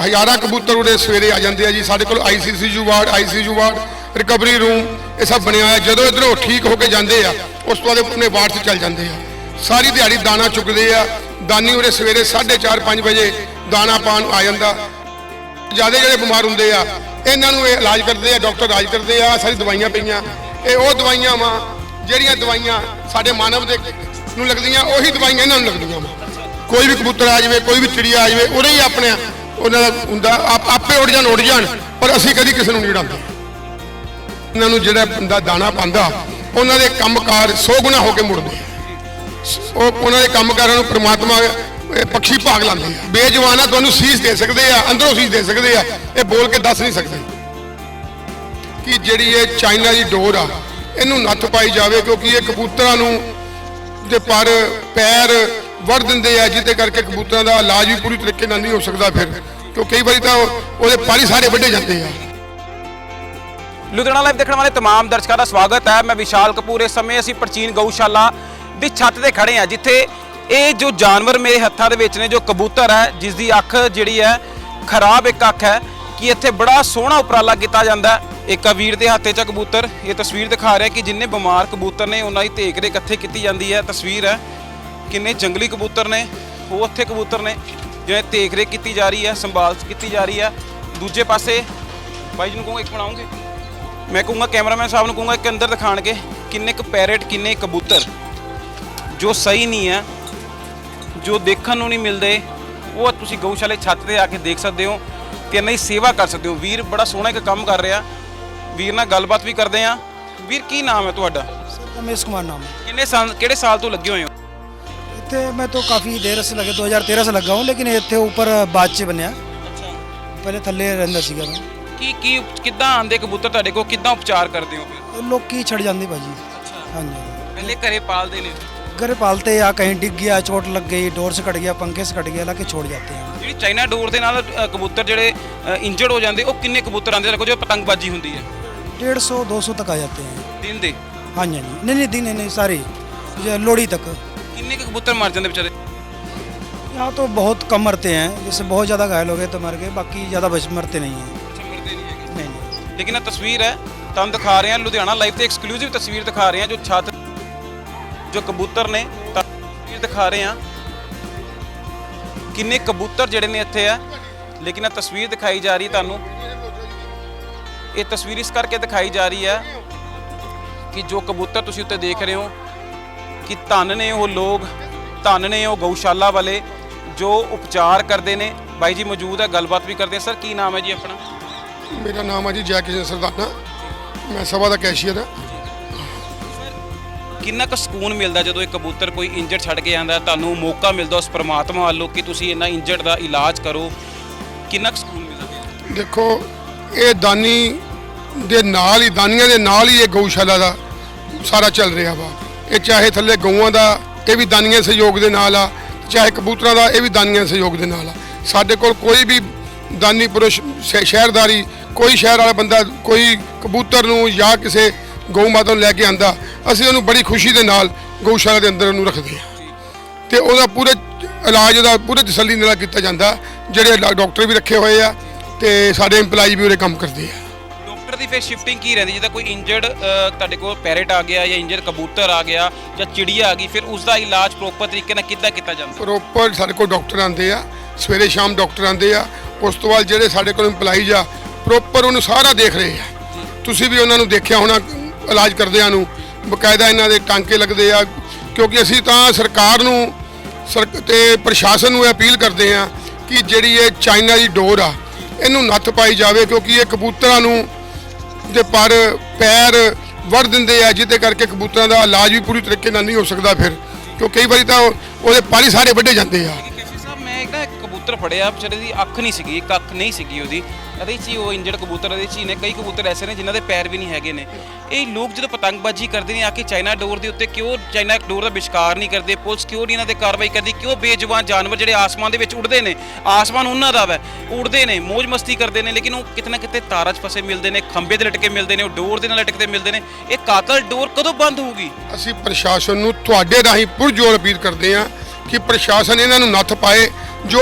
ਹਜ਼ਾਰਾਂ ਕਬੂਤਰ ਉਰੇ ਸਵੇਰੇ ਆ ਜਾਂਦੇ ਆ ਜੀ, ਸਾਡੇ ਕੋਲ ICCU ward ICU ward recovery room ਇਹ ਸਭ ਬਣਿਆ ਹੋਇਆ। ਜਦੋਂ ਇਧਰੋਂ ਠੀਕ ਹੋ ਕੇ ਜਾਂਦੇ ਆ, ਉਸ ਤੋਂ ਬਾਅਦ ਇਹ ਆਪਣੇ ਵਾਰਡ 'ਚ ਚੱਲ ਜਾਂਦੇ ਆ। ਸਾਰੀ ਦਿਹਾੜੀ ਦਾਣਾ ਚੁੱਕਦੇ ਆ। ਦਾਨੀ ਉਰੇ ਸਵੇਰੇ 4:30 5 ਵਜੇ ਦਾਣਾ ਪਾਣ ਆ ਜਾਂਦਾ। ਜ਼ਿਆਦਾ ਜਿਹੜੇ ਬਿਮਾਰ ਹੁੰਦੇ ਆ, ਇਹਨਾਂ ਨੂੰ ਇਹ ਇਲਾਜ ਕਰਦੇ ਆ, ਡਾਕਟਰ ਇਲਾਜ ਕਰਦੇ ਆ ਸਾਰੀ ਦਵਾਈਆਂ ਪਈਆਂ। ਇਹ ਉਹ ਦਵਾਈਆਂ ਵਾ, ਜਿਹੜੀਆਂ ਦਵਾਈਆਂ ਸਾਡੇ ਮਾਨਵ ਦੇ ਨੂੰ ਲੱਗਦੀਆਂ, ਉਹੀ ਦਵਾਈਆਂ ਇਹਨਾਂ ਨੂੰ ਲੱਗਦੀਆਂ ਵਾ। ਕੋਈ ਵੀ ਕਬੂਤਰ ਆ ਜਾਵੇ, ਕੋਈ ਵੀ ਚਿੜੀਆ ਆ ਜਾਵੇ ਉਹਦੇ ਹੀ ਆਪਣੇ ਉਹਨਾਂ ਦਾ ਹੁੰਦਾ, ਆਪ- ਆਪੇ ਉੱਡ ਜਾਣ ਉੱਡ ਜਾਣ, ਪਰ ਅਸੀਂ ਕਦੀ ਕਿਸੇ ਨੂੰ ਨਹੀਂ ਉਡਾਉਂਦੇ ਇਹਨਾਂ ਨੂੰ ਜਿਹੜਾ ਬੰਦਾ ਦਾਣਾ ਪਾਉਂਦਾ, ਉਹਨਾਂ ਦੇ ਕੰਮਕਾਰ ਸੌ ਗੁਣਾ ਹੋ ਕੇ ਮੁੜਦੇ ਉਹ ਉਹਨਾਂ ਦੇ ਕੰਮਕਾਰਾਂ ਨੂੰ ਪ੍ਰਮਾਤਮਾ, ਇਹ ਪੱਖੀ ਭਾਗ ਲਾਉਂਦੇ ਆ। ਬੇਜਵਾਨਾ ਤੁਹਾਨੂੰ ਸੀਸ ਦੇ ਸਕਦੇ ਆ, ਅੰਦਰੋਂ ਸੀਸ ਦੇ ਸਕਦੇ ਆ, ਇਹ ਬੋਲ ਕੇ ਦੱਸ ਨਹੀਂ ਸਕਦੇ। ਕਿ ਜਿਹੜੀ ਇਹ ਚਾਈਨਾ ਦੀ ਡੋਰ ਆ, ਇਹਨੂੰ ਨੱਥ ਪਾਈ ਜਾਵੇ, ਕਿਉਂਕਿ ਇਹ ਕਬੂਤਰਾਂ ਨੂੰ ਦੇ ਪਰ ਪੈਰ ਵੜ ਦਿੰਦੇ ਆ, ਜਿਹਦੇ ਕਰਕੇ ਕਬੂਤਰਾਂ ਦਾ ਇਲਾਜ ਵੀ ਪੂਰੀ ਤਰੀਕੇ ਨਾਲ ਨਹੀਂ ਹੋ ਸਕਦਾ ਫਿਰ। ਕਿਉਂ ਕਈ ਵਾਰੀ ਤਾਂ ਉਹ- ਉਹਦੇ ਪਰ ਹੀ ਸਾਰੇ ਵੱਢੇ ਜਾਂਦੇ ਆ ਲੁਧਿਆਣਾ ਲਾਈਵ ਦੇਖਣ ਵਾਲੇ तमाम ਦਰਸ਼ਕਾਂ ਦਾ ਸਵਾਗਤ ਹੈ ਮੈਂ ਵਿਸ਼ਾਲ ਕਪੂਰ ਇਸ ਸਮੇਂ ਅਸੀਂ ਪ੍ਰਾਚੀਨ ਗਊਸ਼ਾਲਾ ਦੀ ਛੱਤ ਤੇ ਖੜੇ ਹਾਂ ਜਿੱਥੇ ਇਹ ਜੋ ਜਾਨਵਰ ਮੇਰੇ ਹੱਥਾਂ ਦੇ ਵਿੱਚ ਨੇ ਜੋ ਕਬੂਤਰ ਹੈ ਜਿਸ ਦੀ ਅੱਖ ਜਿਹੜੀ ਹੈ ਖਰਾਬ ਇੱਕ ਅੱਖ ਹੈ ਕਿ ਇੱਥੇ ਬੜਾ ਸੋਹਣਾ ਉਪਰਾਲਾ ਕੀਤਾ ਜਾਂਦਾ ਹੈ ਇੱਕ ਆ ਵੀਰ ਦੇ ਹੱਥੇ 'ਚ ਆ ਕਬੂਤਰ ਇਹ ਤਸਵੀਰ ਦਿਖਾ ਰਿਹਾ ਕਿ ਜਿੰਨੇ ਬਿਮਾਰ ਕਬੂਤਰ ਨੇ ਉਹਨਾਂ ਦੀ ਧੇਖ ਰੇਖ ਇੱਥੇ ਕੀਤੀ ਜਾਂਦੀ ਹੈ ਤਸਵੀਰ ਹੈ ਕਿੰਨੇ ਜੰਗਲੀ ਕਬੂਤਰ ਨੇ ਉਹ ਉੱਥੇ ਕਬੂਤਰ ਨੇ ਜਿਵੇਂ ਦੇਖ ਰੇਖ ਕੀਤੀ ਜਾ ਰਹੀ ਹੈ ਸੰਭਾਲ ਕੀਤੀ ਜਾ ਰਹੀ ਹੈ। ਦੂਜੇ ਪਾਸੇ ਬਾਈ ਜੀ ਨੂੰ ਕਹੂੰਗਾ ਇੱਕ ਬਣਾਉਂਗੇ ਮੈਂ ਕਹੂੰਗਾ ਕੈਮਰਾਮੈਨ ਸਾਹਿਬ ਨੂੰ ਕਹੂੰਗਾ ਇੱਕ ਅੰਦਰ ਦਿਖਾਣਗੇ ਕਿੰਨੇ ਕੁ ਪੈਰਟ ਕਿੰਨੇ ਕਬੂਤਰ। ਜੋ ਸਹੀ ਨਹੀਂ ਹੈ ਜੋ ਦੇਖਣ ਨੂੰ ਨਹੀਂ ਮਿਲਦੇ ਉਹ ਤੁਸੀਂ ਗਊਸ਼ਾਲੇ ਛੱਤ ਤੇ ਆ ਕੇ ਦੇਖ ਸਕਦੇ ਹੋ ਤੇ ਇਹਨਾਂ ਦੀ ਸੇਵਾ ਕਰ ਸਕਦੇ ਹੋ। ਵੀਰ ਬੜਾ ਸੋਹਣਾ ਇੱਕ ਕੰਮ ਕਰ ਰਿਹਾ। ਵੀਰ ਨਾਲ ਗੱਲਬਾਤ ਵੀ ਕਰਦੇ ਆ ਵੀਰ ਕੀ ਨਾਮ ਹੈ ਤੁਹਾਡਾ? ਸਰ ਰਮੇਸ਼ ਕੁਮਾਰ ਨਾਮ ਹੈ। ਕਿੰਨੇ ਸਾਲ ਕਿਹੜੇ ਸਾਲ ਤੋਂ ਲੱਗੇ ਹੋਏ ਹੋ? इतने मैं तो काफ़ी देर से लगे 2013 से लगा हूँ लेकिन इतने ऊपर बाद च बनया ਅੱਛਾ पहले थल्ले रहिंदा सीगा मैं ਕੀ ਕੀ ਕਿੱਦਾਂ ਆਂਦੇ ਕਬੂਤਰ ਤੁਹਾਡੇ ਕੋਲ ਕਿੱਦਾਂ ਉਪਚਾਰ ਕਰਦੇ ਹੋ ਫਿਰ लोग की छड़ जाती भाजी ਅੱਛਾ हाँ जी ਪਹਿਲੇ ਘਰੇ ਪਾਲਦੇ ਨੇ घर पालते या कहीं डिग गया चोट लग गई डोर से कट गया पंखे से कट गया ला के छोड़ जाते हैं ਜਿਹੜੀ ਚਾਈਨਾ ਡੋਰ ਦੇ ਨਾਲ ਅ, ਕਬੂਤਰ ਜਿਹੜੇ ਇੰਜਰਡ ਹੋ ਜਾਂਦੇ ਉਹ ਕਿੰਨੇ ਕਬੂਤਰ ਆਂਦੇ ਦੇਖੋ ਜੋ ਪਤੰਗਬਾਜ਼ੀ ਹੁੰਦੀ ਹੈ डेढ़ सौ दो सौ तक आ जाते हैं ਦਿਨ ਦੇ हाँ जी हाँ जी नहीं नहीं दिन नहीं सारे ये लोहड़ी तक ਕਿੰਨੇ ਕੁ ਕਬੂਤਰ ਮਰ ਜਾਂਦੇ ਵਿਚਾਰੇ यहाँ तो बहुत कम मरते हैं जैसे बहुत ज़्यादा घायल हो गए तो मर गए बाकी ज़्यादा बच मरते नहीं हैं ਮਰਦੇ ਨਹੀਂ ਹੈਗੇ नहीं नहीं ਲੇਕਿਨ ਇਹ ਤਸਵੀਰ ਹੈ ਤੁਹਾਨੂੰ ਦਿਖਾ ਰਹੇ ਹਾਂ ਲੁਧਿਆਣਾ ਲਾਈਵ ਤੇ ਐਕਸਕਲੂਸਿਵ ਤਸਵੀਰ ਦਿਖਾ ਰਹੇ ਹਾਂ ਜੋ ਛੱਤ ਜੋ ਕਬੂਤਰ ਨੇ ਤਾਂ ਤਸਵੀਰ ਦਿਖਾ ਰਹੇ ਹਾਂ ਕਿੰਨੇ ਕਬੂਤਰ ਜਿਹੜੇ ਨੇ ਇੱਥੇ ਆ ਲੇਕਿਨ ਇਹ ਤਸਵੀਰ ਦਿਖਾਈ ਜਾ ਰਹੀ ਤੁਹਾਨੂੰ ਇਹ ਤਸਵੀਰ ਇਸ ਕਰਕੇ ਦਿਖਾਈ ਜਾ ਰਹੀ ਹੈ ਕਿ ਜੋ ਕਬੂਤਰ ਤੁਸੀਂ ਉੱਤੇ ਦੇਖ ਰਹੇ ਹੋ ਕਿ ਧੰਨ ਨੇ ਉਹ ਲੋਕ ਧੰਨ ਨੇ ਉਹ ਗਊਸ਼ਾਲਾ ਵਾਲੇ ਜੋ ਉਪਚਾਰ ਕਰਦੇ ਨੇ। ਬਾਈ ਜੀ ਮੌਜੂਦ ਹੈ ਗੱਲਬਾਤ ਵੀ ਕਰਦੇ ਆ ਸਰ ਕੀ ਨਾਮ ਹੈ ਜੀ ਆਪਣਾ? ਮੇਰਾ ਨਾਮ ਹੈ ਜੀ ਜੈ ਕਿਸ਼ਨ ਸਰਦਾਨਾ। ਮੈਂ ਸਭਾ ਦਾ ਕੈਸ਼ੀਅਰ ਹਾਂ। ਕਿੰਨਾ ਕੁ ਸਕੂਨ ਮਿਲਦਾ ਜਦੋਂ ਇੱਕ ਕਬੂਤਰ ਕੋਈ ਇੰਜਰਡ ਛੱਡ ਕੇ ਆਂਦਾ ਤੁਹਾਨੂੰ ਮੌਕਾ ਮਿਲਦਾ ਉਸ ਪ੍ਰਮਾਤਮਾ ਵੱਲੋਂ ਕਿ ਤੁਸੀਂ ਇਹਨਾਂ ਇੰਜਰਡ ਦਾ ਇਲਾਜ ਕਰੋ। ਕਿੰਨਾ ਕੁ ਸਕੂਨ ਮਿਲਦਾ ਦੇਖੋ ਇਹ ਦਾਨੀ ਦੇ ਨਾਲ ਹੀ ਦਾਨੀਆਂ ਦੇ ਨਾਲ ਹੀ ਇਹ ਗਊਸ਼ਾਲਾ ਦਾ ਸਾਰਾ ਚੱਲ ਰਿਹਾ ਵਾ। ਇਹ ਚਾਹੇ ਥੱਲੇ ਗਊਆਂ ਦਾ ਇਹ ਵੀ ਦਾਨੀਆਂ ਦੇ ਸਹਿਯੋਗ ਦੇ ਨਾਲ ਆ, ਚਾਹੇ ਕਬੂਤਰਾਂ ਦਾ ਇਹ ਵੀ ਦਾਨੀਆਂ ਦੇ ਸਹਿਯੋਗ ਦੇ ਨਾਲ ਆ। ਸਾਡੇ ਕੋਲ ਕੋਈ ਵੀ ਦਾਨੀ ਪੁਰਸ਼ ਸ਼ਹਿਰਦਾਰੀ, ਕੋਈ ਸ਼ਹਿਰ ਵਾਲਾ ਬੰਦਾ, ਕੋਈ ਕਬੂਤਰ ਨੂੰ ਜਾਂ ਕਿਸੇ ਗਊ ਮਾਤਾ ਨੂੰ ਲੈ ਕੇ ਆਂਦਾ, ਅਸੀਂ ਉਹਨੂੰ ਬੜੀ ਖੁਸ਼ੀ ਦੇ ਨਾਲ ਗਊਸ਼ਾਲਾ ਦੇ ਅੰਦਰ ਉਹਨੂੰ ਰੱਖਦੇ ਹਾਂ। ਤੇ ਉਹਦਾ ਪੂਰੇ ਇਲਾਜ ਦਾ, ਪੂਰੇ ਤਸੱਲੀ ਨਾਲ ਕੀਤਾ ਜਾਂਦਾ, ਜਿਹੜੇ ਡਾ- ਡਾਕਟਰ ਵੀ ਰੱਖੇ ਹੋਏ ਆ ਤੇ ਸਾਡੇ EMPLOYE ਵੀ ਉਹਦੇ ਕੰਮ ਕਰਦੇ ਆ। ਡਾਕਟਰ ਦੀ ਫਿਰ ਸ਼ਿਫਟਿੰਗ ਕੀ ਰਹਿੰਦੀ? ਜਿੱਦਾਂ ਕੋਈ ਇੰਜਰਡ ਤੁਹਾਡੇ ਕੋਲ ਪੈਰਟ ਆ ਗਿਆ ਜਾਂ ਇੰਜਰਡ ਕਬੂਤਰ ਆ ਗਿਆ ਜਾਂ ਚਿੜੀਆ ਆ ਗਈ, ਫਿਰ ਉਸ ਦਾ ਇਲਾਜ ਪ੍ਰੋਪਰ ਤਰੀਕੇ ਨਾਲ ਕਿੱਦਾਂ ਕੀਤਾ ਜਾਂਦਾ? ਪ੍ਰੋਪਰ ਸਾਡੇ ਕੋਲ ਡਾਕਟਰ ਆਉਂਦੇ ਆ, ਸਵੇਰੇ ਸ਼ਾਮ ਡਾਕਟਰ ਆਉਂਦੇ ਆ, ਉਸ ਤੋਂ ਬਾਅਦ ਜਿਹੜੇ ਸਾਡੇ ਕੋਲ EMPLOYES ਆ ਪ੍ਰੋਪਰ ਉਹਨੂੰ ਸਾਰਾ ਦੇਖ ਰਹੇ ਆ। ਤੁਸੀਂ ਵੀ ਉਹਨਾਂ ਨੂੰ ਦੇਖਿਆ ਹੋਣਾ, ਇਲਾਜ ਕਰਦਿਆਂ ਨੂੰ, ਬਕਾਇਦਾ ਇਹਨਾਂ ਦੇ ਟਾਂਕੇ ਲੱਗਦੇ ਆ, ਕਿਉਂਕਿ ਅਸੀਂ ਤਾਂ ਸਰਕਾਰ ਨੂੰ ਸਰਕ ਤੇ ਪ੍ਰਸ਼ਾਸਨ ਨੂੰ ਇਹ ਅਪੀਲ ਕਰਦੇ ਆ ਕਿ ਜਿਹੜੀ ਇਹ ਚਾਈਨਾ ਦੀ ਡੋਰ ਆ, ਇਹਨੂੰ ਨੱਥ ਪਾਈ ਜਾਵੇ, ਕਿਉਂਕਿ ਇਹ ਕਬੂਤਰਾਂ ਨੂੰ ਦੇ ਪਰ ਪੈਰ ਵੜ ਦਿੰਦੇ ਆ, ਜਿਹਦੇ ਕਰਕੇ ਕਬੂਤਰਾਂ ਦਾ ਇਲਾਜ ਵੀ ਪੂਰੀ ਤਰੀਕੇ ਨਾਲ ਨਹੀਂ ਹੋ ਸਕਦਾ ਫਿਰ। ਕਿਉਂ ਕਈ ਵਾਰੀ ਤਾਂ ਉਹਦੇ ਪਰ ਹੀ ਸਾਰੇ ਵੱਢੇ ਜਾਂਦੇ ਆ। ਕਬੂਤਰ ਫੜਿਆ ਵਿਚਾਰੇ ਦੀ ਅੱਖ ਨਹੀਂ ਸੀਗੀ, ਇੱਕ ਅੱਖ ਨਹੀਂ ਸੀਗੀ ਉਹਦੀ। ਇਹਦੇ 'ਚ ਹੀ ਉਹ ਇੰਜਰਡ ਕਬੂਤਰ ਇਹਦੇ 'ਚ ਹੀ ਨੇ, ਕਈ ਕਬੂਤਰ ਐਸੇ ਨੇ ਜਿਨ੍ਹਾਂ ਦੇ ਪੈਰ ਵੀ ਨਹੀਂ ਹੈਗੇ ਨੇ। ਇਹ ਲੋਕ ਜਦੋਂ ਪਤੰਗਬਾਜ਼ੀ ਕਰਦੇ ਨੇ, ਆ ਕੇ ਚਾਈਨਾ ਡੋਰ ਦੇ ਉੱਤੇ ਕਿਉਂ ਚਾਈਨਾ ਡੋਰ ਦਾ ਵਿਸ਼ਕਾਰ ਨਹੀਂ ਕਰਦੇ, ਪੁਲਿਸ ਕਿਉਂ ਨਹੀਂ ਇਹਨਾਂ ਤੇ ਕਾਰਵਾਈ ਕਰਦੀ, ਕਿਉਂ ਬੇਜਵਾਨ ਜਾਨਵਰ ਜਿਹੜੇ ਆਸਮਾਨ ਦੇ ਵਿੱਚ ਉੱਡਦੇ ਨੇ, ਆਸਮਾਨ ਉਹਨਾਂ ਦਾ ਵੈ, ਉੱਡਦੇ ਨੇ ਮौज ਮਸਤੀ ਕਰਦੇ ਨੇ, ਲੇਕਿਨ ਉਹ ਕਿਤੇ ਨਾ ਕਿਤੇ ਤਾਰਾਂ 'ਚ ਫਸੇ ਮਿਲਦੇ ਨੇ, ਖੰਭੇ ਤੇ ਲਟਕੇ ਮਿਲਦੇ ਨੇ, ਉਹ ਡੋਰ ਦੇ ਨਾਲ ਲਟਕਦੇ ਮਿਲਦੇ ਨੇ। ਇਹ ਕਾਤਲ ਡੋਰ ਕਦੋਂ ਬੰਦ ਹੋਊਗੀ? ਅਸੀਂ ਪ੍ਰਸ਼ਾਸਨ ਨੂੰ ਤੁਹਾਡੇ ਰਾਹੀਂ ਪੁਰਜੋਰ ਅਪੀਲ ਕਰਦੇ ਹਾਂ ਕਿ ਪ੍ਰਸ਼ਾਸਨ ਇਹਨਾਂ ਨੂੰ ਨੱਥ ਪਾਏ, ਜੋ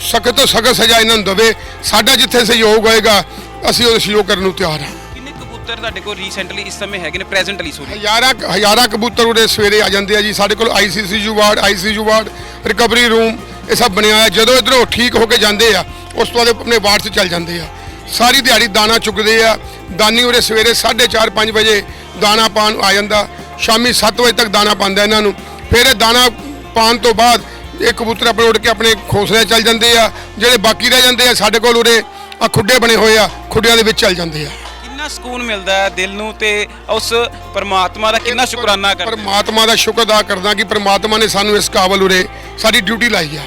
ਸਖਤ ਤੋਂ ਸਖਤ ਸਜ਼ਾ ਇਹਨਾਂ ਨੂੰ ਦੇਵੇ। ਸਾਡਾ ਜਿੱਥੇ ਸਹਿਯੋਗ ਹੋਏਗਾ ਅਸੀਂ ਉਹ ਸਹਿਯੋਗ ਕਰਨ ਨੂੰ ਤਿਆਰ ਹਾਂ। ਕਿੰਨੇ ਕਬੂਤਰ ਤੁਹਾਡੇ ਕੋਲ ਰੀਸੈਂਟਲੀ ਇਸ ਸਮੇਂ ਹੈਗੇ ਨੇ ਪ੍ਰੈਜ਼ੈਂਟਲੀ ਸੋਰੀ ਹਜ਼ਾਰਾਂ ਹਜ਼ਾਰਾਂ ਕਬੂਤਰ ਉਰੇ ਸਵੇਰੇ ਆ ਜਾਂਦੇ ਆ ਜੀ। ਸਾਡੇ ਕੋਲ ICCU ward ICU ward recovery room ਇਹ ਸਭ ਬਣਿਆ ਹੋਇਆ। ਜਦੋਂ ਇਧਰੋਂ ਠੀਕ ਹੋ ਕੇ ਜਾਂਦੇ ਆ ਉਸ ਤੋਂ ਬਾਅਦ ਆਪਣੇ ਵਾਰਡ 'ਚ ਚੱਲ ਜਾਂਦੇ ਆ। ਸਾਰੀ ਦਿਹਾੜੀ ਦਾਣਾ ਚੁੱਕਦੇ ਆ। ਦਾਨੀ ਉਰੇ ਸਵੇਰੇ 4:30 5 ਵਜੇ ਦਾਣਾ ਪਾਣ ਆ ਜਾਂਦਾ। ਸ਼ਾਮੀ 7 ਵਜੇ ਤੱਕ ਦਾਣਾ ਪਾਉਂਦਾ ਇਹਨਾਂ ਨੂੰ। ਫਿਰ ਇਹ ਦਾਣਾ ਪਾਣ ਤੋਂ ਬਾਅਦ ਇਹ ਕਬੂਤਰ ਆਪਣੇ ਉੱਡ ਕੇ ਆਪਣੇ ਖੋਸਲੇ ਚੱਲ ਜਾਂਦੇ ਆ ਜਿਹੜੇ ਬਾਕੀ ਰਹਿ ਜਾਂਦੇ ਆ ਸਾਡੇ ਕੋਲ ਉਰੇ ਆ ਖੁੱਡੇ ਬਣੇ ਹੋਏ ਆ ਖੁੱਡਿਆਂ ਦੇ ਵਿੱਚ ਚੱਲ ਜਾਂਦੇ ਆ। ਕਿੰਨਾ ਸਕੂਨ ਮਿਲਦਾ ਹੈ ਦਿਲ ਨੂੰ ਤੇ ਉਸ ਪਰਮਾਤਮਾ ਦਾ ਕਿੰਨਾ ਸ਼ੁਕਰਾਨਾ ਕਰਦੇ? ਪਰਮਾਤਮਾ ਦਾ ਸ਼ੁਕਰ ਅਦਾ ਕਰਦਾ ਕਿ ਪਰਮਾਤਮਾ ਨੇ ਸਾਨੂੰ ਇਸ ਕਾਬਲ ਉਰੇ ਸਾਡੀ ਡਿਊਟੀ ਲਾਈ ਹੈ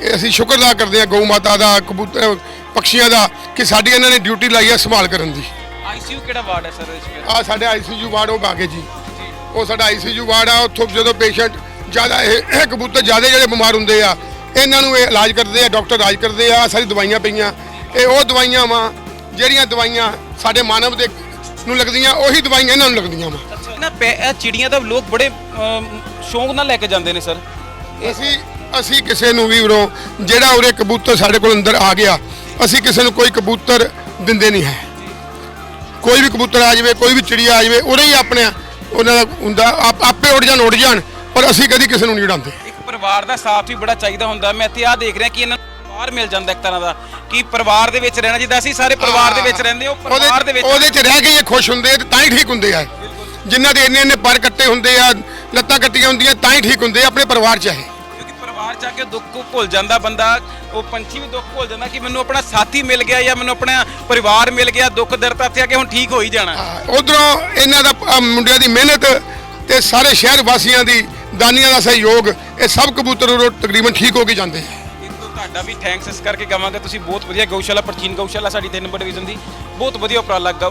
ਇਹ ਅਸੀਂ ਸ਼ੁਕਰ ਅਦਾ ਕਰਦੇ ਹਾਂ ਗਊ ਮਾਤਾ ਦਾ ਕਬੂਤਰ ਪਕਸ਼ੀਆਂ ਦਾ ਕਿ ਸਾਡੀ ਇਹਨਾਂ ਨੇ ਡਿਊਟੀ ਲਾਈ ਹੈ ਸੰਭਾਲ ਕਰਨ ਦੀ। ਆਈਸੀਯੂ ਕਿਹੜਾ ਵਾਰਡ ਹੈ ਸਰ ਇਸ ਵਿੱਚ ਆ ਸਾਡੇ ਆਈਸੀਯੂ ਵਾਰਡ ਉਹ ਬਾਗੇ ਜੀ। ਉਹ ਸਾਡਾ ਆਈਸੀਯੂ ਵਾਰਡ ਆ ਉੱਥੋਂ ਜਦੋਂ ਪੇਸ਼ੈਂਟ ਜ਼ਿਆਦਾ ਇਹ ਇਹ ਕਬੂਤਰ ਜ਼ਿਆਦਾ ਜਿਹੜੇ ਬਿਮਾਰ ਹੁੰਦੇ ਆ ਇਹਨਾਂ ਨੂੰ ਇਹ ਇਲਾਜ ਕਰਦੇ ਆ ਡਾਕਟਰ ਇਲਾਜ ਕਰਦੇ ਆ ਸਾਰੀ ਦਵਾਈਆਂ ਪਈਆਂ। ਇਹ ਉਹ ਦਵਾਈਆਂ ਵਾ ਜਿਹੜੀਆਂ ਦਵਾਈਆਂ ਸਾਡੇ ਮਾਨਵ ਦੇ ਨੂੰ ਲੱਗਦੀਆਂ ਉਹੀ ਦਵਾਈਆਂ ਇਹਨਾਂ ਨੂੰ ਲੱਗਦੀਆਂ ਵਾ। ਇਹਨਾਂ ਪੈ- ਇਹ ਚਿੜੀਆਂ ਦਾ ਲੋਕ ਬੜੇ ਅਮ, ਸ਼ੌਂਕ ਨਾਲ ਲੈ ਕੇ ਜਾਂਦੇ ਨੇ ਸਰ। ਅਸੀਂ ਅਸੀਂ ਕਿਸੇ ਨੂੰ ਵੀ ਉਰੋਂ ਜਿਹੜਾ ਉਰੇ ਕਬੂਤਰ ਸਾਡੇ ਕੋਲ ਅੰਦਰ ਆ ਗਿਆ ਅਸੀਂ ਕਿਸੇ ਨੂੰ ਕੋਈ ਕਬੂਤਰ ਦਿੰਦੇ ਨਹੀਂ ਹੈ। ਕੋਈ ਵੀ ਕਬੂਤਰ ਆ ਜਾਵੇ ਕੋਈ ਵੀ ਚਿੜੀਆ ਆ ਜਾਵੇ ਉਰੇ ਹੀ ਆਪਣੇ ਉਹਨਾਂ ਦਾ ਹੁੰਦਾ ਆਪ- ਆਪੇ ਉੱਡ ਜਾਣ ਉੱਡ ਜਾਣ। ਪਰ ਅਸੀਂ ਕਦੀ ਕਿਸੇ ਨੂੰ ਨਹੀਂ ਉਡਾਉਂਦੇ ਇੱਕ ਪਰਿਵਾਰ ਦਾ ਸਾਥ ਵੀ ਬੜਾ ਚਾਹੀਦਾ ਹੁੰਦਾ। ਮੈਂ ਇੱਥੇ ਆ ਦੇਖ ਰਿਹਾ ਕਿ ਇਹਨਾਂ ਨੂੰ ਪਰਿਵਾਰ ਮਿਲ ਜਾਂਦਾ ਇੱਕ ਤਰ੍ਹਾਂ ਦਾ। ਕਿ ਪਰਿਵਾਰ ਦੇ ਵਿੱਚ ਰਹਿਣਾ ਜਿੱਦਾਂ ਅਸੀਂ ਸਾਰੇ ਪਰਿਵਾਰ ਦੇ ਵਿੱਚ ਰਹਿੰਦੇ ਹਾਂ ਉਹ ਪਰਿਵਾਰ ਦੇ ਵਿੱਚ ਉਹਦੇ ਚ ਰਹਿ ਕੇ ਇਹ ਖੁਸ਼ ਹੁੰਦੇ ਆ ਤੇ ਤਾਂ ਹੀ ਠੀਕ ਹੁੰਦੇ ਆ। ਜਿਨ੍ਹਾਂ ਦੇ ਇੰਨੇ ਇੰਨੇ ਪਰ ਕੱਟੇ ਹੁੰਦੇ ਆ ਲੱਤਾਂ ਕੱਟੀਆਂ ਹੁੰਦੀਆਂ ਤਾਂ ਹੀ ਠੀਕ ਹੁੰਦੇ ਆ ਆਪਣੇ ਪਰਿਵਾਰ ਚ ਹੈ ਕਿਉਂਕਿ ਪਰਿਵਾਰ ਚ ਆ ਕੇ ਦੁੱਖ ਨੂੰ ਭੁੱਲ ਜਾਂਦਾ ਬੰਦਾ। ਉਹ ਪੰਛੀ ਵੀ ਦੁੱਖ ਭੁੱਲ ਜਾਂਦਾ ਕਿ ਮੈਨੂੰ ਆਪਣਾ ਸਾਥੀ ਮਿਲ ਗਿਆ ਜਾਂ ਮੈਨੂੰ ਆਪਣਾ ਪਰਿਵਾਰ ਮਿਲ ਗਿਆ ਦੁੱਖ ਦਰਦ ਇੱਥੇ ਆ ਕੇ ਹੁਣ ਠੀਕ ਹੋ ਹੀ ਜਾਣਾ। ਉਧਰੋਂ ਇਹਨਾਂ ਦਾ ਅਹ, ਮੁੰਡਿਆਂ ਦੀ ਮਿਹਨਤ ਤੇ ਸਾਰੇ ਸ਼ਹਿਰ ਵਾਸੀਆਂ ਦੀ ਦਾਨੀਆਂ ਦਾ ਸਹਿਯੋਗ ਇਹ ਸਭ ਕਬੂਤਰ ਉਰੋਂ ਤਕਰੀਬਨ ਠੀਕ ਹੋ ਕੇ ਜਾਂਦੇ ਆ। ਤੁਹਾਡਾ ਵੀ ਥੈਂਕਸ ਇਸ ਕਰਕੇ ਕਵਾਂਗੇ ਤੁਸੀਂ ਬਹੁਤ ਵਧੀਆ ਗਊਸ਼ਾਲਾ ਪ੍ਰਚੀਨ ਗਊਸ਼ਾਲਾ ਸਾਡੀ 3 ਨੰਬਰ ਡਿਵੀਜ਼ਨ ਦੀ ਬਹੁਤ ਵਧੀਆ ਉਪਰਾਲਾ ਗ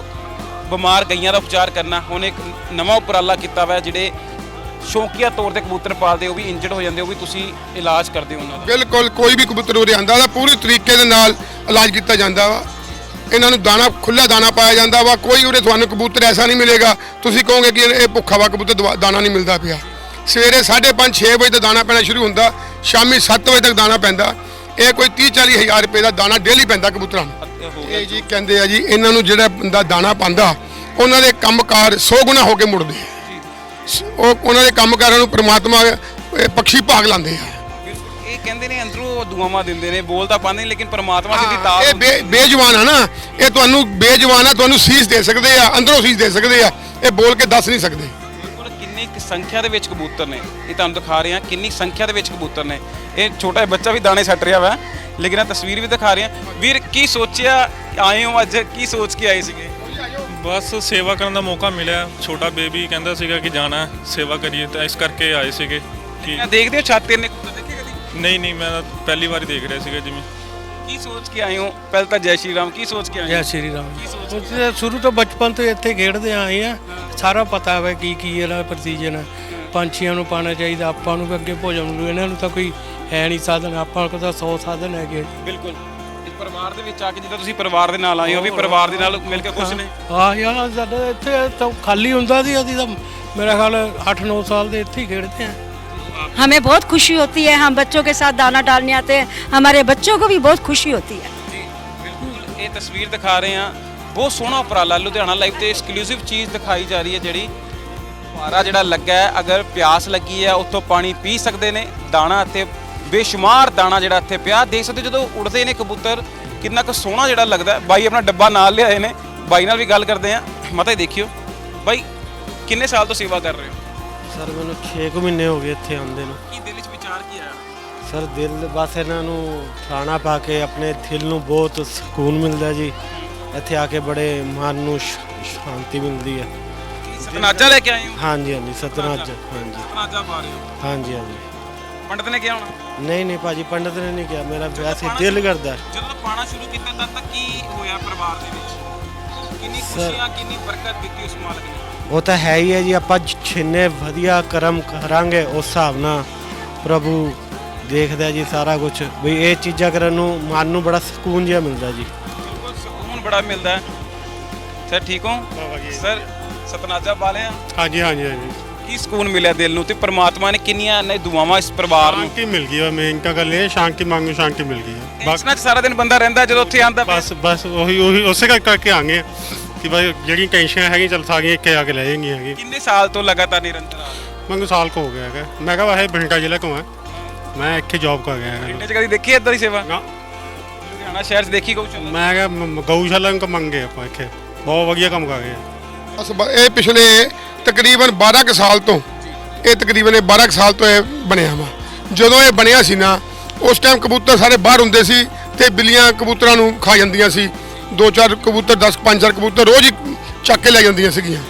ਬਿਮਾਰ ਗਈਆਂ ਦਾ ਉਪਚਾਰ ਕਰਨਾ ਹੁਣ ਇੱਕ ਨਵਾਂ ਉਪਰਾਲਾ ਕੀਤਾ ਹੋਇਆ ਜਿਹੜੇ ਸ਼ੌਕੀਆ ਤੌਰ ਤੇ ਕਬੂਤਰ ਪਾਲਦੇ ਉਹ ਵੀ ਇੰਜਰਡ ਹੋ ਜਾਂਦੇ ਉਹ ਵੀ ਤੁਸੀਂ ਇਲਾਜ ਕਰਦੇ ਹੋ ਉਹਨਾਂ ਦਾ। ਬਿਲਕੁਲ ਕੋਈ ਵੀ ਕਬੂਤਰ ਉਰੇ ਆਂਦਾ ਉਹਦਾ ਪੂਰੀ ਤਰੀਕੇ ਦੇ ਨਾਲ ਇਲਾਜ ਕੀਤਾ ਜਾਂਦਾ ਵਾ। ਇਹਨਾਂ ਨੂੰ ਦਾਣਾ ਖੁੱਲਾ ਦਾਣਾ ਪਾਇਆ ਜਾਂਦਾ ਵਾ ਕੋਈ ਉਰੇ ਤੁਹਾਨੂੰ ਕਬੂਤਰ ਐਸਾ ਨਹੀਂ ਮਿਲੇਗਾ ਤੁਸੀਂ ਕਹੋਗੇ ਕਿ ਇਹ ਭੁੱਖਾ ਵਾ ਕਬੂਤਰ ਦਵਾ- ਦਾਣਾ ਨਹੀਂ ਮਿਲਦਾ ਪਿਆ। ਸਵੇਰੇ 5:30 6 ਵਜੇ ਤੋਂ ਦਾਣਾ ਪੈਣਾ ਸ਼ੁਰੂ ਹੁੰਦਾ ਸ਼ਾਮੀ 7 ਵਜੇ ਤੱਕ ਦਾਣਾ ਪੈਂਦਾ। ਇਹ ਕੋਈ 30 40 ਹਜ਼ਾਰ ਰੁਪਏ ਦਾ ਦਾਣਾ ਡੇਲੀ ਪੈਂਦਾ ਕਬੂਤਰਾਂ ਨੂੰ। ਇਹ ਜੀ। ਕਹਿੰਦੇ ਆ ਜੀ ਇਹਨਾਂ ਨੂੰ ਜਿਹੜਾ ਬੰਦਾ ਦਾਣਾ ਪਾਉਂਦਾ ਉਹਨਾਂ ਦੇ ਕੰਮਕਾਰ 100 ਗੁਣਾ ਹੋ ਕੇ ਮੁੜਦੇ ਉਹ ਉਹਨਾਂ ਦੇ ਕੰਮਕਾਰਾਂ ਨੂੰ ਪ੍ਰਮਾਤਮਾ ਇਹ ਪੱਖੀ ਭਾਗ ਲਾਉਂਦੇ ਆ। ਇਹ ਕਹਿੰਦੇ ਨੇ ਅੰਦਰੋਂ ਦੁਆਵਾਂ ਦਿੰਦੇ ਨੇ ਬੋਲ ਤਾਂ ਪਾਉਂਦੇ ਲੇਕਿਨ ਪਰਮਾਤਮਾ ਸਿੱਧੀ ਤਾਰ ਇਹ ਬੇਜਵਾਨ ਆ ਨਾ ਇਹ ਤੁਹਾਨੂੰ ਬੇਜਵਾਨ ਆ ਤੁਹਾਨੂੰ ਸੀਸ ਦੇ ਸਕਦੇ ਆ ਅੰਦਰੋਂ ਸੀਸ ਦੇ ਸਕਦੇ ਆ ਇਹ ਬੋਲ ਕੇ ਦੱਸ ਨਹੀਂ ਸਕਦੇ। ਸੰਖਿਆ ਦੇ ਵਿੱਚ ਕਬੂਤਰ ਨੇ। ਇਹ ਤੁਹਾਨੂੰ ਦਿਖਾ ਰਹੇ ਹਾਂ ਕਿੰਨੀ ਸੰਖਿਆ ਦੇ ਵਿੱਚ ਕਬੂਤਰ ਨੇ। ਇਹ ਛੋਟਾ ਜਿਹਾ ਬੱਚਾ ਵੀ ਦਾਣੇ ਸੱਟ ਰਿਹਾ ਵਾ ਲੇਕਿਨ ਇਹ ਤਸਵੀਰ ਵੀ ਦਿਖਾ ਰਹੇ ਹਾਂ। ਵੀਰ ਕੀ ਸੋਚਿਆ? ਆਏ ਹੋ ਅੱਜ ਕੀ ਸੋਚ ਕੇ ਆਏ ਸੀਗੇ? ਬਸ ਸੇਵਾ ਕਰਨ ਦਾ ਮੌਕਾ ਮਿਲਿਆ। ਛੋਟਾ ਬੇਬੀ ਕਹਿੰਦਾ ਸੀਗਾ ਕਿ ਜਾਣਾ ਸੇਵਾ ਕਰੀਏ ਤਾਂ ਇਸ ਕਰਕੇ ਆਏ ਸੀਗੇ ਕਿ ਦੇਖਦੇ ਹੋ ਛਾਤੇ ਨੇ ਕਬੂਤਰ ਦੇਖੇ ਕਦੀ? ਨਹੀਂ ਨਹੀਂ ਮੈਂ ਤਾਂ ਪਹਿਲੀ ਵਾਰੀ ਦੇਖ ਰਿਹਾ ਸੀਗਾ ਜਿਵੇਂ। ਕੀ ਸੋਚ ਕੇ ਆਏ ਹੋ? ਪਹਿਲਾਂ ਤਾਂ ਜੈ ਸ਼੍ਰੀ ਰਾਮ ਕੀ ਸੋਚ ਕੇ ਆਏ ਜੈ ਹੋ ਸ਼੍ਰੀ ਰਾਮ ਕੀ ਸੋਚ ਉੱਥੇ ਸ਼ੁਰੂ ਤੋਂ ਬਚਪਨ ਤੋਂ ਇੱਥੇ ਖੇਡਦੇ ਆਏ ਆ। ਸਾਰਾ ਪਤਾ ਹੈ ਕੀ ਕੀ ਇਹਦਾ ਪ੍ਰਤੀਜਨ ਹੈ ਪੰਛੀਆਂ ਨੂੰ ਪਾਣਾ ਚਾਹੀਦਾ ਆਪਾਂ ਨੂੰ ਵੀ ਅੱਗੇ ਭੋਜਨ ਨੂੰ। ਇਹਨਾਂ ਨੂੰ ਤਾਂ ਕੋਈ ਹੈ ਨਹੀਂ ਸਾਧਨ ਆਪਾਂ ਕੋਲ ਤਾਂ 100 ਸਾਧਨ ਹੈਗੇ ਬਿਲਕੁਲ। ਇਸ ਪਰਿਵਾਰ ਦੇ ਵਿੱਚ ਆ ਕੇ ਜਿੱਦਾਂ ਤੁਸੀਂ ਪਰਿਵਾਰ ਦੇ ਨਾਲ ਆਏ ਹੋ ਵੀ ਪਰਿਵਾਰ ਦੇ ਨਾਲ ਮਿਲ ਕੇ ਖੁਸ਼ ਨੇ? ਆ ਯਾਰ ਸਾਡਾ ਇੱਥੇ ਤਾਂ ਖਾਲੀ ਹੁੰਦਾ ਸੀ ਅਸੀਂ ਤਾਂ ਮੇਰਾ ਖਿਆਲ 8-9 ਸਾਲ ਦੇ ਇੱਥੇ ਹੀ ਖੇਡਦੇ ਆ। हमें बहुत खुशी होती है हम बच्चों के साथ दाना डालने आते हैं हमारे बच्चों को भी बहुत खुशी होती है ਜੀ ਬਿਲਕੁਲ ਇਹ ਤਸਵੀਰ ਦਿਖਾ ਰਹੇ ਹਾਂ ਬਹੁਤ ਸੋਹਣਾ ਉਪਰਾਲਾ ਲੁਧਿਆਣਾ ਲਾਈਵ ਤੇ ਐਕਸਕਲੂਸਿਵ ਚੀਜ਼ ਦਿਖਾਈ ਜਾ ਰਹੀ ਹੈ ਜਿਹੜੀ ਫੁਆਰਾ ਜਿਹੜਾ ਲੱਗਾ ਹੈ ਅਗਰ ਪਿਆਸ ਲੱਗੀ ਹੈ ਉੱਥੋਂ ਪਾਣੀ ਪੀ ਸਕਦੇ ਨੇ ਦਾਣਾ ਇੱਥੇ ਬੇਸ਼ੁਮਾਰ ਦਾਣਾ ਜਿਹੜਾ ਇੱਥੇ ਪਿਆ ਦੇਖ ਸਕਦੇ ਹੋ ਜਦੋਂ ਉੜਦੇ ਨੇ ਕਬੂਤਰ ਕਿੰਨਾ ਕੁ ਸੋਹਣਾ ਜਿਹੜਾ ਲੱਗਦਾ ਹੈ। ਬਾਈ ਆਪਣਾ ਡੱਬਾ ਨਾਲ ਲਿਆਏ ਨੇ ਬਾਈ ਨਾਲ ਵੀ ਗੱਲ ਕਰਦੇ ਆ ਮਤਾ ਹੀ ਦੇਖਿਓ ਬਾਈ ਕਿੰਨੇ ਸਾਲ ਤੋਂ ਸੇਵਾ ਕਰ ਰਹੇ ਹੋ ਸਰ ਮੈਨੂੰ 6 ਕੁ ਮਹੀਨੇ ਹੋ ਗਏ ਇੱਥੇ ਆਉਂਦੇ ਨੂੰ। ਕੀ ਦਿਲ ਵਿੱਚ ਵਿਚਾਰ ਕੀ ਆਇਆ? ਸਰ ਦਿਲ ਬਸ ਇਹਨਾਂ ਨੂੰ ਖਾਣਾ ਪਾ ਕੇ ਆਪਣੇ ਦਿਲ ਨੂੰ ਬਹੁਤ ਸਕੂਨ ਮਿਲਦਾ ਜੀ। ਇੱਥੇ ਆ ਕੇ ਬੜੇ ਮਨ ਨੂੰ ਸ਼- ਸ਼ਾਂਤੀ ਮਿਲਦੀ ਹੈ। ਸਤਨਾਜਾ ਲੈ ਕੇ ਆਏ ਹੋ? ਹਾਂਜੀ ਹਾਂਜੀ ਸਤਨਾਜ ਹਾਂਜੀ। ਸਤਨਾਜਾ ਪਾ ਰਹੇ ਹੋ? ਹਾਂਜੀ ਹਾਂਜੀ। ਪੰਡਤ ਨੇ ਕਿਹਾ ਹੋਣਾ? ਨਹੀਂ ਨਹੀਂ ਭਾਜੀ ਪੰਡਤ ਨੇ ਨਹੀਂ ਕਿਹਾ। ਮੇਰਾ ਵੈਸੇ ਦਿਲ ਕਰਦਾ। ਹੈ। ਜਦੋਂ ਪਾਣਾ ਸ਼ੁਰੂ ਕੀਤਾ ਤੱਕ ਕੀ ਹੋਇਆ ਪਰਿਵਾਰ ਦੇ ਵਿੱਚ? ਕਿੰਨੀ ਖੁਸ਼ੀਆਂ ਕਿੰਨੀ ਬਰਕਤ ਦਿੱਤੀ ਉਸ ਮਾਲਕ ਨੇ? ਉਹ ਤਾਂ ਹੈ ਹੀ ਹੈ ਜੀ ਆਪਾਂ ਜਿੰਨੇ ਵਧੀਆ ਕਰਮ ਕਰਾਂਗੇ ਉਸ ਹਿਸਾਬ ਨਾਲ ਪ੍ਰਭੂ ਦੇਖਦਾ ਜੀ ਸਾਰਾ ਕੁਝ ਵੀ ਇਹ ਚੀਜ਼ਾਂ ਕਰਨ ਨੂੰ ਮਨ ਨੂੰ ਬੜਾ ਸਕੂਨ ਜਿਹਾ ਮਿਲਦਾ ਜੀ। ਬਿਲਕੁਲ ਸਕੂਨ ਬੜਾ ਮਿਲਦਾ ਹੈ। ਸਰ ਠੀਕ ਹੋ? ਸਰ ਸਤਨਾਜਾ ਪਾ ਲਿਆ ਹਾਂਜੀ ਹਾਂਜੀ ਹਾਂਜੀ। ਕੀ ਸਕੂਨ ਮਿਲਿਆ ਦਿਲ ਨੂੰ ਤੇ ਪ੍ਰਮਾਤਮਾ ਨੇ ਕਿੰਨੀਆਂ ਨੇ ਦੁਆਵਾਂ ਇਸ ਪਰਿਵਾਰ ਨੂੰ? ਸ਼ਾਂਤੀ ਮਿਲ ਗਈ ਹੈ ਮੇਨ ਤਾਂ ਗੱਲ ਇਹ ਸ਼ਾਂਤੀ ਮੰਗੂ ਸ਼ਾਂਤੀ ਮਿਲ ਗਈ ਹੈ 'ਚ ਸਾਰਾ ਦਿਨ ਬੰਦਾ ਰਹਿੰਦਾ ਜਦੋਂ ਉੱਥੇ ਆਂਦਾ ਬਸ ਬਸ ਉਹੀ ਉਹੀ ਉਸੇ ਕਰਕੇ ਆ ਹਾਂ ਕਿ ਭਾਈ ਜਿਹੜੀਆਂ ਟੈਨਸ਼ਨਾਂ ਹੈਗੀਆਂ ਚਲ ਸਾਰੀਆਂ ਇੱਕੇ ਆ ਕੇ ਲੈ ਜਾਣਗੀਆਂ ਹੈਗੀ ਕਿੰਨੇ ਸਾਲ ਤੋਂ ਲਗਾਤਾਰ ਨਿਰੰਤਰ ਆ ਰਹੇ ਮੈਨੂੰ ਸਾਲ ਕੁ ਹੋ ਗਿਆ ਹੈਗਾ। ਮੈਂ ਕਿਹਾ ਵਾਹੇ ਬਠਿੰਡਾ ਜ਼ਿਲ੍ਹਾ ਤੋਂ ਆ। ਮੈਂ ਇੱਥੇ ਜੌਬ ਕਰ ਗਿਆ ਹੈਗਾ। ਪਿੰਡ 'ਚ ਕਦੀ ਦੇਖੀ ਇਦਾਂ ਦੀ ਸੇਵਾ? ਨਾ। ਲੁਧਿਆਣਾ ਸ਼ਹਿਰ 'ਚ ਦੇਖੀ ਗਊਸ਼ਾਲਾ ਮੈਂ ਕਿਹਾ ਮ- ਗਊਸ਼ਾਲਾ ਨੂੰ ਮੰਗੇ ਆਪਾਂ ਇੱਥੇ। ਬਹੁਤ ਵਧੀਆ ਕੰਮ ਕਰ ਗਏ ਆ। ਬਸ ਬ- ਇਹ ਪਿਛਲੇ ਤਕਰੀਬਨ 12 ਕੁ ਸਾਲ ਤੋਂ ਇਹ ਤਕਰੀਬਨ ਇਹ 12 ਕੁ ਸਾਲ ਤੋਂ ਇਹ ਬਣਿਆ ਵਾ। ਜਦੋਂ ਇਹ ਬਣਿਆ ਸੀ ਨਾ ਉਸ ਟਾਈਮ ਕਬੂਤਰ ਸਾਰੇ ਬਾਹਰ ਹੁੰਦੇ ਸੀ ਤੇ ਬਿੱਲੀਆਂ ਕਬੂਤਰਾਂ ਨੂੰ ਖਾ ਜਾਂਦੀਆਂ ਸੀ। ਦੋ ਚਾਰ ਕਬੂਤਰ 10 ਪੰਜ ਚਾਰ ਕਬੂਤਰ ਰੋਜ਼ ਹੀ ਚੱਕ ਕੇ ਲੈ ਜਾਂਦੀਆਂ ਸੀਗੀਆਂ।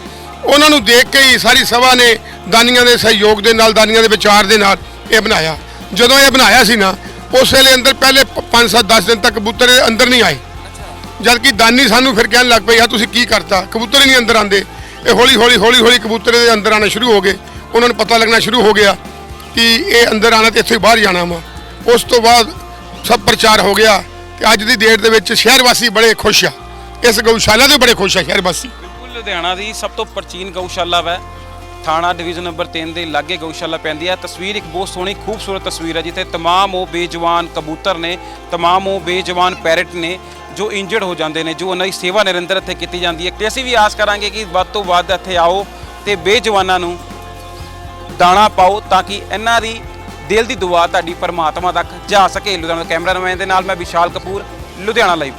ਉਹਨਾਂ ਨੂੰ ਦੇਖ ਕੇ ਹੀ ਸਾਰੀ ਸਭਾ ਨੇ ਦਾਨੀਆਂ ਦੇ ਸਹਿਯੋਗ ਦੇ ਨਾਲ, ਦਾਨੀਆਂ ਦੇ ਵਿਚਾਰ ਦੇ ਨਾਲ ਇਹ ਬਣਾਇਆ। ਜਦੋਂ ਇਹ ਬਣਾਇਆ ਸੀ ਨਾ, ਉਸ ਵੇਲੇ ਅੰਦਰ ਪਹਿਲੇ 5 7 10 ਦਿਨ ਤੱਕ ਕਬੂਤਰ ਇਹ ਅੰਦਰ ਨਹੀਂ ਆਏ। ਜਦ ਕਿ ਦਾਨੀ ਸਾਨੂੰ ਫਿਰ ਕਹਿਣ ਲੱਗ ਪਈ ਆ ਤੁਸੀਂ ਕੀ ਕਰਤਾ? ਕਬੂਤਰ ਹੀ ਨਹੀਂ ਅੰਦਰ ਆਂਦੇ ਇਹ ਹੌਲੀ ਹੌਲੀ ਹੌਲੀ ਹੌਲੀ ਕਬੂਤਰ ਦੇ ਅੰਦਰ ਆਣਾ ਸ਼ੁਰੂ ਹੋ ਗਏ। ਉਹਨਾਂ ਨੂੰ ਪਤਾ ਲੱਗਣਾ ਸ਼ੁਰੂ ਹੋ ਗਿਆ ਕਿ ਇਹ ਅੰਦਰ ਆਣਾ ਤੇ ਇੱਥੇ ਬਾਹਰ ਜਾਣਾ ਵਾ। ਉਸ ਤੋਂ ਬਾਅਦ ਸਭ ਪ੍ਰਚਾਰ ਹੋ ਗਿਆ। ਤੇ ਅੱਜ ਦੀ ਡੇਟ ਦੇ ਵਿੱਚ ਸ਼ਹਿਰ ਵਾਸੀ ਬੜੇ ਖੁਸ਼ ਆ ਇਸ ਗਊਸ਼ਾਲਾ ਦੇ ਬੜੇ ਖੁਸ਼ ਆ ਸ਼ਹਿਰ ਵਾਸੀ ਬਿਲਕੁਲ ਲੁਧਿਆਣਾ ਦੀ ਸਭ ਤੋਂ ਪ੍ਰਾਚੀਨ ਗਊਸ਼ਾਲਾ ਹੈ ਥਾਣਾ ਡਿਵੀਜ਼ਨ ਨੰਬਰ 3 ਦੇ ਲਾਗੇ ਗਊਸ਼ਾਲਾ ਪੈਂਦੀ ਹੈ ਤਸਵੀਰ ਇੱਕ ਬਹੁਤ ਸੋਹਣੀ ਖੂਬਸੂਰਤ ਤਸਵੀਰ ਹੈ ਜਿੱਥੇ तमाम ਉਹ ਬੇਜਵਾਨ ਕਬੂਤਰ ਨੇ तमाम ਉਹ ਬੇਜਵਾਨ ਪੈਰਟ ਨੇ ਜੋ ਇੰਜਰਡ ਹੋ ਜਾਂਦੇ ਨੇ ਜੋ ਉਹਨਾਂ ਦੀ ਸੇਵਾ ਨਿਰੰਤਰ ਇੱਥੇ ਕੀਤੀ ਜਾਂਦੀ ਹੈ ਤੇ ਅਸੀਂ ਵੀ ਆਸ ਕਰਾਂਗੇ ਕਿ ਵੱਧ ਤੋਂ ਵੱਧ ਇੱਥੇ ਆਓ ਤੇ ਬੇਜਵਾਨਾਂ ਨੂੰ ਦਾਣਾ ਪਾਓ ਤਾਂ ਕਿ ਇਹਨਾਂ ਦੀ ਦਿਲ ਦੀ ਦੁਆ ਤੁਹਾਡੀ ਪਰਮਾਤਮਾ ਤੱਕ ਜਾ ਸਕੇ। ਲੁਧਿਆਣਾ ਕੈਮਰਾਮੈਨ ਦੇ ਨਾਲ ਮੈਂ ਵਿਸ਼ਾਲ ਕਪੂਰ, ਲੁਧਿਆਣਾ ਲਾਈਵ